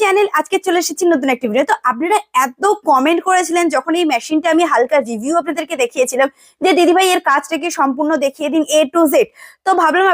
Channel আজকে নতুন একটি এত কমেন্ট করেছিলেন যখন আমি হালকা রিভিউ আপনাদেরকে দেখিয়েছিলাম যে, দিদিভাই, এর কাজটাকে সম্পূর্ণ দেখিয়ে দিন এ টু জেড তো ভাবলাম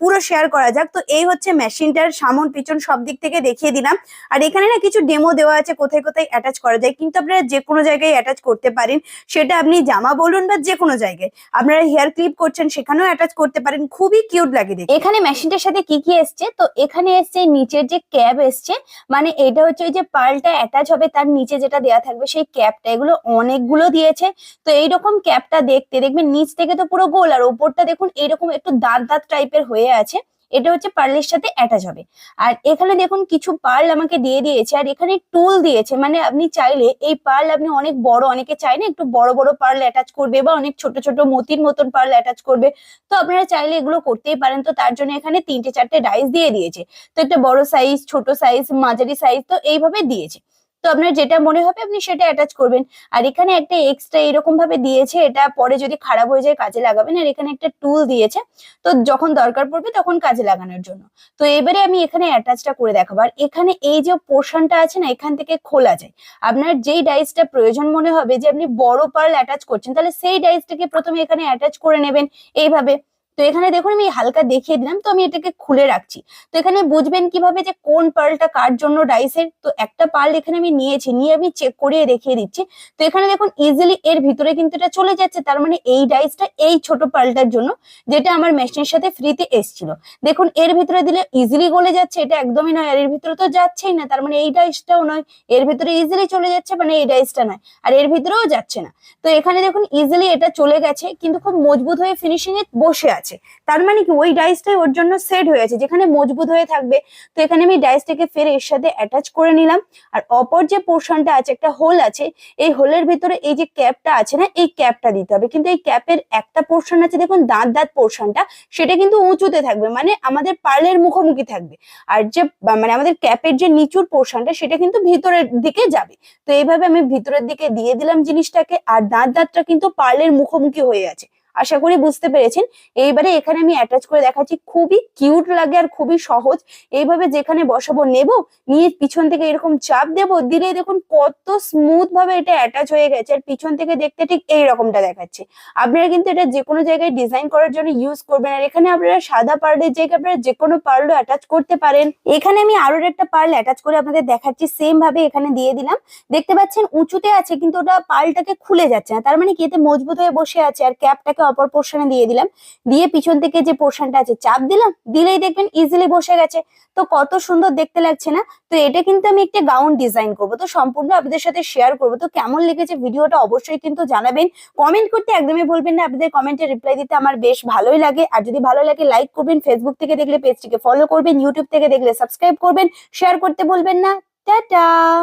পুরো শেয়ার করা যাক। তো এই হচ্ছে মেশিনটার সামন, পিছন সব দিক থেকে দেখিয়ে দিলাম। আর এখানে না কিছু ডেমো দেওয়া আছে, কোথায় কোথায় অ্যাটাচ করা যায়। কিন্তু আপনারা যে কোনো জায়গায় অ্যাটাচ করতে পারেন। সেটা আপনি জামা বলুন বা যে কোনো জায়গায়। আপনারা হেয়ার ক্লিপ করছেন, সেখানেও অ্যাটাচ করতে পারেন। খুবই কিউট লাগে এখানে মেশিনটার সাথে কি কি এসছে? তো এখানে এসছে নিচের যে ক্যাব এসছে। মানে এটা হচ্ছে ওই যে পার্লটা অ্যাটাচ হবে, তার নিচে যেটা দেওয়া থাকবে সেই ক্যাপটা এগুলো অনেকগুলো দিয়েছে। তো এইরকম ক্যাপটা দেখতে, দেখবেন নিচ থেকে তো পুরো গোল, আর ওপরটা দেখুন এইরকম একটু দাঁত দাঁত টাইপের হয়ে আছে। এটা হচ্ছে পার্লের সাথে অ্যাটাচ হবে। আর এখানে দেখুন কিছু পার্ল আমাকে দিয়ে দিয়েছে, আর এখানে টুল দিয়েছে। মানে আপনি চাইলে এই পার্ল আপনি অনেক বড়, অনেকে চাই না একটু বড় বড় পার্ল অ্যাটাচ করবে বা অনেক ছোট ছোট মতির মতন পার্ল অ্যাটাচ করবে। তো আপনারা চাইলে এগুলো করতেই পারেন। তো তার জন্য এখানে তিনটে, চারটে ডাইস দিয়ে দিয়েছে। তো একটা বড় সাইজ ছোট সাইজ মাঝারি সাইজ তো এইভাবে দিয়েছে। তো আপনার যেটা মনে হবে আপনি সেটা অ্যাটাচ করবেন। আর এখানে একটা এক্সট্রা এরকম ভাবে দিয়েছে, এটা পরে যদি খারাপ হয়ে যায় কাজে লাগাবেন। আর এখানে একটা টুল দিয়েছে, তো যখন দরকার পড়বে তখন কাজে লাগানোর জন্য। তো এবারে আমি এখানে অ্যাটাচটা করে দেখাবো। আর এখানে এই যে পোর্শনটা আছে না, এখান থেকে খোলা যায়। আপনার যেই ডাইসটা প্রয়োজন মনে হবে যে আপনি বড় পার্ল অ্যাটাচ করছেন, তাহলে সেই ডাইসটাকে প্রথমে এখানে অ্যাটাচ করে নেবেন এইভাবে। তো এখানে দেখুন আমি হালকা দেখিয়ে দিলাম, তো আমি এটাকে খুলে রাখছি। তো এখানে বুঝবেন কীভাবে যে কোন পার্লটা কার জন্য ডাইসের তো একটা পার্ল এখানে আমি নিয়েছি, নিয়ে আমি চেক করিয়ে দেখিয়ে দিচ্ছি। তো এখানে দেখুন ইজিলি এর ভিতরে কিন্তু এটা চলে যাচ্ছে, তার মানে এই ডাইসটা এই ছোট পার্লটার জন্য যেটা আমার মেশিনের সাথে ফ্রিতে এসছিল। দেখুন এর ভিতরে দিলে ইজিলি গলে যাচ্ছে, এটা একদমই নয়, আর এর ভিতরে তো যাচ্ছেই না, তার মানে এই ডাইসটাও নয়, এর ভিতরে ইজিলি চলে যাচ্ছে মানে এই ডাইসটা নয়, আর এর ভিতরেও যাচ্ছে না। তো এখানে দেখুন ইজিলি এটা চলে গেছে, কিন্তু খুব মজবুত হয়ে ফিনিশিং এ বসে আছে। তার মানে কি, ওই ডাইসটাই ওর জন্য সেট হয়ে আছে, যেখানে মজবুত হয়ে থাকবে। তো এখানে আমি ডাইসটাকে ফের এর সাথে অ্যাটাচ করে নিলাম। আর অপর যে পোর্শনটা আছে, একটা হোল আছে, এই হোলের ভিতরে এই যে ক্যাপটা আছে না, এই ক্যাপটা দিতে হবে। কিন্তু এই ক্যাপের একটা পোর্শন আছে, দেখুন দাঁত দাঁত পোর্শনটা সেটা কিন্তু উঁচুতে থাকবে মানে আমাদের পার্লের মুখোমুখি থাকবে। আর যে মানে আমাদের ক্যাপের যে নিচুর পোর্শনটা সেটা কিন্তু ভিতরের দিকে যাবে। তো এইভাবে আমি ভিতরের দিকে দিয়ে দিলাম জিনিসটাকে, আর দাঁত দাঁতটা কিন্তু পার্লের মুখোমুখি হয়ে আছে। আশা করি বুঝতে পেরেছেন। এইবারে এখানে আমি অ্যাটাচ করে দেখাচ্ছি, খুবই কিউট লাগে আর খুবই সহজ। এইভাবে যেখানে বসাবো নেব, নিয়ে পিছন থেকে এরকম চাপ দেব দিলে দেখুন কত স্মুথ ভাবে এটা অ্যাটাচ হয়ে গেছে। আর পিছন থেকে দেখতে ঠিক এই রকমটা দেখাচ্ছে। আপনারা কিন্তু এটা যে কোনো জায়গায় ডিজাইন করার জন্য ইউজ করবেন। আর এখানে আপনারা সাদা পার্লের জায়গায় আপনারা যে কোনো পার্লও অ্যাটাচ করতে পারেন। এখানে আমি আরও একটা পার্ল অ্যাটাচ করে আপনাদের দেখাচ্ছি সেম ভাবে এখানে দিয়ে দিলাম। দেখতে পাচ্ছেন উঁচুতে আছে, কিন্তু ওটা পার্লটাকে খুলে যাচ্ছে না। তার মানে কি? এতে মজবুত হয়ে বসে আছে, আর ক্যাপটাকে অপর পোর্শনে দিয়ে দিলাম। দিয়ে পিছন থেকে যে পোর্শনটা আছে, চাপ দিলাম, দিলেই দেখবেন ইজিলি বসে গেছে। তো কত সুন্দর দেখতে লাগছে না? তো এটা কিন্তু আমি একটা গাউন ডিজাইন করব। তো সম্পূর্ণ আপনাদের সাথে শেয়ার করব। তো কেমন লেগেছে ভিডিওটা অবশ্যই কিন্তু জানাবেন। কমেন্ট করতে একদমই বলবেন না। আপনাদের কমেন্টে রিপ্লাই দিতে আমার বেশ ভালোই লাগে। আর যদি ভালো লাগে লাইক করবেন। ফেসবুক থেকে দেখলে পেজটিকে ফলো করবেন। ইউটিউব থেকে দেখলে সাবস্ক্রাইব করবেন। শেয়ার করতে বলবেন না। টাটা